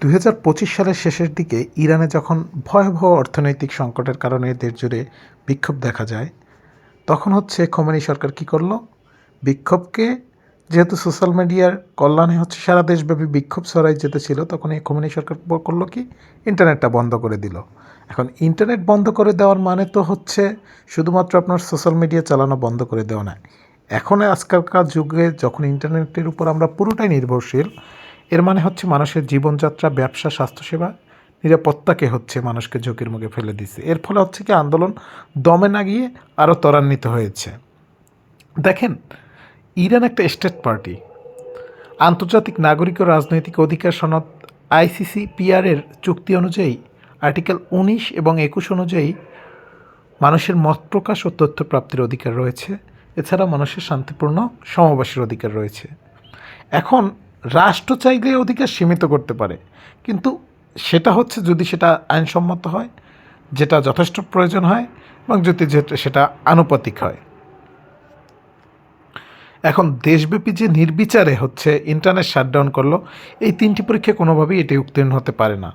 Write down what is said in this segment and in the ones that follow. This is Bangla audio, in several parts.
দু হাজার পঁচিশ সালের শেষের দিকে ইরানে যখন ভয়াবহ অর্থনৈতিক সংকটের কারণে দেশ জুড়ে বিক্ষোভ দেখা যায়, তখন হচ্ছে খোমেনি সরকার কী করল? বিক্ষোভকে, যেহেতু সোশ্যাল মিডিয়ার কল্যাণে হচ্ছে সারা দেশব্যাপী বিক্ষোভ ছড়াই যেতে ছিল, তখন এই খোমেনি সরকার করল কি? ইন্টারনেটটা বন্ধ করে দিল। এখন ইন্টারনেট বন্ধ করে দেওয়ার মানে তো হচ্ছে শুধুমাত্র আপনার সোশ্যাল মিডিয়া চালানো বন্ধ করে দেওয়া না এখন আজকালকার যুগে যখন ইন্টারনেটের উপর আমরা পুরোটাই নির্ভরশীল এর মানে হচ্ছে মানুষের জীবনযাত্রা, ব্যবসা, স্বাস্থ্যসেবা নিরাপত্তাকে হচ্ছে মানুষকে ঝুঁকির মুখে ফেলে দিচ্ছে। এর ফলে হচ্ছে কি আন্দোলন দমে না গিয়ে আরও ত্বরান্বিত হয়েছে। দেখেন, ইরান একটা স্টেট পার্টি। আন্তর্জাতিক নাগরিক ও রাজনৈতিক অধিকার সনদ আইসিসি পিআরের চুক্তি অনুযায়ী আর্টিকেল উনিশ এবং একুশ অনুযায়ী মানুষের মত প্রকাশ ও তথ্য প্রাপ্তির অধিকার রয়েছে। এছাড়া মানুষের শান্তিপূর্ণ সমাবেশের অধিকার রয়েছে। এখন রাষ্ট্র চাইলে অধিকার সীমিত করতে পারে, কিন্তু সেটা হচ্ছে যদি সেটা আইনসম্মত হয়, যেটা যথেষ্ট প্রয়োজন হয় এবং যদি সেটা আনুপাতিক হয়। এখন দেশব্যাপী যে নির্বিচারে হচ্ছে ইন্টারনেট শাটডাউন করল, এই তিনটি পরীক্ষা কোনোভাবেই এটি উত্তীর্ণ হতে পারে না।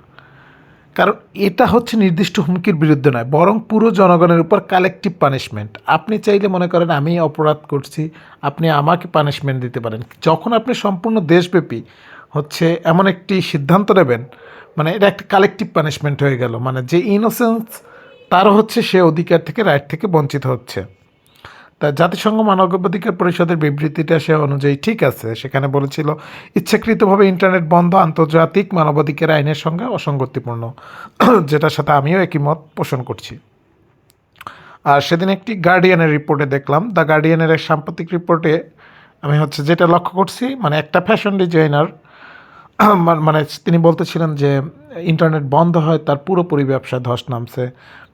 কারণ এটা হচ্ছে নির্দিষ্ট হুমকির বিরুদ্ধে নয়, বরং পুরো জনগণের উপর কালেকটিভ পানিশমেন্ট আপনি চাইলে মনে করেন আমি অপরাধ করছি, আপনি আমাকে পানিশমেন্ট দিতে পারেন। যখন আপনি সম্পূর্ণ দেশব্যাপী হচ্ছে এমন একটি সিদ্ধান্ত নেবেন মানে এটা একটা কালেকটিভ পানিশমেন্ট হয়ে গেল মানে যে ইনোসেন্স তারও হচ্ছে সে অধিকার থেকে রাইট থেকে বঞ্চিত হচ্ছে। তা জাতিসংঘ মানবাধিকার পরিষদের বিবৃতিটা সে অনুযায়ী ঠিক আছে। সেখানে বলেছিল, ইচ্ছাকৃতভাবে ইন্টারনেট বন্ধ আন্তর্জাতিক মানবাধিকার আইনের সঙ্গে অসঙ্গতিপূর্ণ, যেটার সাথে আমিও একই মত পোষণ করছি। আর সেদিন একটি গার্ডিয়ানের রিপোর্টে দেখলাম দ্য গার্ডিয়ানের এক সাম্প্রতিক রিপোর্টে আমি হচ্ছে যেটা লক্ষ্য করছি মানে একটা ফ্যাশন ডিজাইনার মানে তিনি বলতেছিলেন যে, ইন্টারনেট বন্ধ হয়, তার পুরোপুরি ব্যবসা ধস নামছে।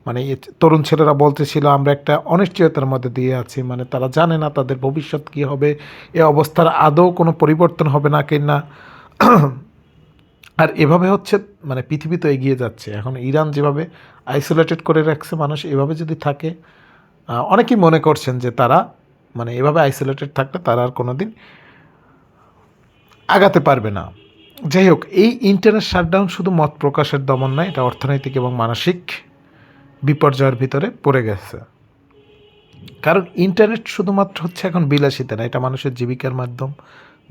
মানে তরুণ ছেলেরা বলতেছিল, আমরা একটা অনিশ্চয়তার মধ্যে দিয়ে আছি। মানে তারা জানে না তাদের ভবিষ্যৎ কী হবে, এ অবস্থার আদৌ কোনো পরিবর্তন হবে না কিনা। আর এভাবে হচ্ছে মানে পৃথিবী তো এগিয়ে যাচ্ছে। এখন ইরান যেভাবে আইসোলেটেড করে রাখছে, মানুষ এভাবে যদি থাকে অনেকেই মনে করছেন যে তারা মানে এভাবে আইসোলেটেড থাকলে তারা আর কোনো দিন আগাতে পারবে না। যাই হোক, এই ইন্টারনেট শাটডাউন শুধু মত প্রকাশের দমন নয়, এটা অর্থনৈতিক এবং মানসিক বিপর্যয়ের ভিতরে পড়ে গেছে। কারণ ইন্টারনেট শুধুমাত্র হচ্ছে এখন বিলাসিতা না, এটা মানুষের জীবিকার মাধ্যম,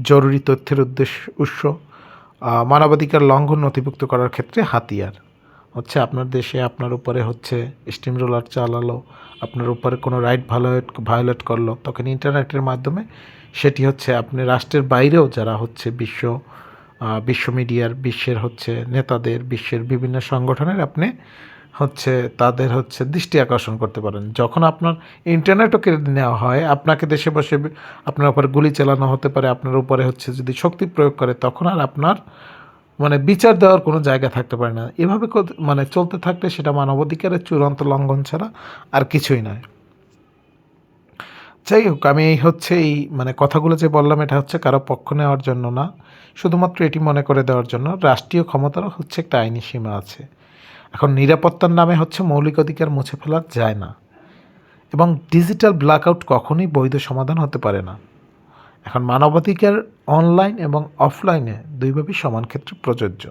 জরুরি তথ্যের উদ্দেশ্য উৎস মানবাধিকার লঙ্ঘন নথিভুক্ত করার ক্ষেত্রে হাতিয়ার। হচ্ছে আপনার দেশে আপনার উপরে হচ্ছে স্টিম রোলার চালালো, আপনার উপরে কোনো রাইট ভায়োলেট ভায়োলেট করল, তখন ইন্টারনেটের মাধ্যমে সেটি হচ্ছে আপনি রাষ্ট্রের বাইরেও যারা হচ্ছে বিশ্ব বিশ্ব মিডিয়ার, বিশ্বের হচ্ছে নেতাদের, বিশ্বের বিভিন্ন সংগঠনের আপনি হচ্ছে তাদের হচ্ছে দৃষ্টি আকর্ষণ করতে পারেন। যখন আপনার ইন্টারনেটও কেড়ে নেওয়া হয়, আপনাকে দেশে বসে আপনার উপরে গুলি চালানো হতে পারে, আপনার উপরে হচ্ছে যদি শক্তি প্রয়োগ করে, তখন আর আপনার মানে বিচার দেওয়ার কোনো জায়গা থাকতে পারে না। এভাবে মানে চলতে থাকলে সেটা মানবাধিকারের চূড়ান্ত লঙ্ঘন ছাড়া আর কিছুই নয়। যাই হোক, আমি এই হচ্ছে এই মানে কথাগুলো যে বললাম, এটা হচ্ছে কারও পক্ষ নেওয়ার জন্য না। শুধুমাত্র এটি মনে করে দেওয়ার জন্য, রাষ্ট্রীয় ক্ষমতারও হচ্ছে একটা আইনি সীমা আছে। এখন নিরাপত্তার নামে হচ্ছে মৌলিক অধিকার মুছে ফেলা যায় না। এবং ডিজিটাল ব্ল্যাকআউট কখনোই বৈধ সমাধান হতে পারে না। এখন মানবাধিকার অনলাইন এবং অফলাইনে দুইভাবেই সমান ক্ষেত্রে প্রযোজ্য।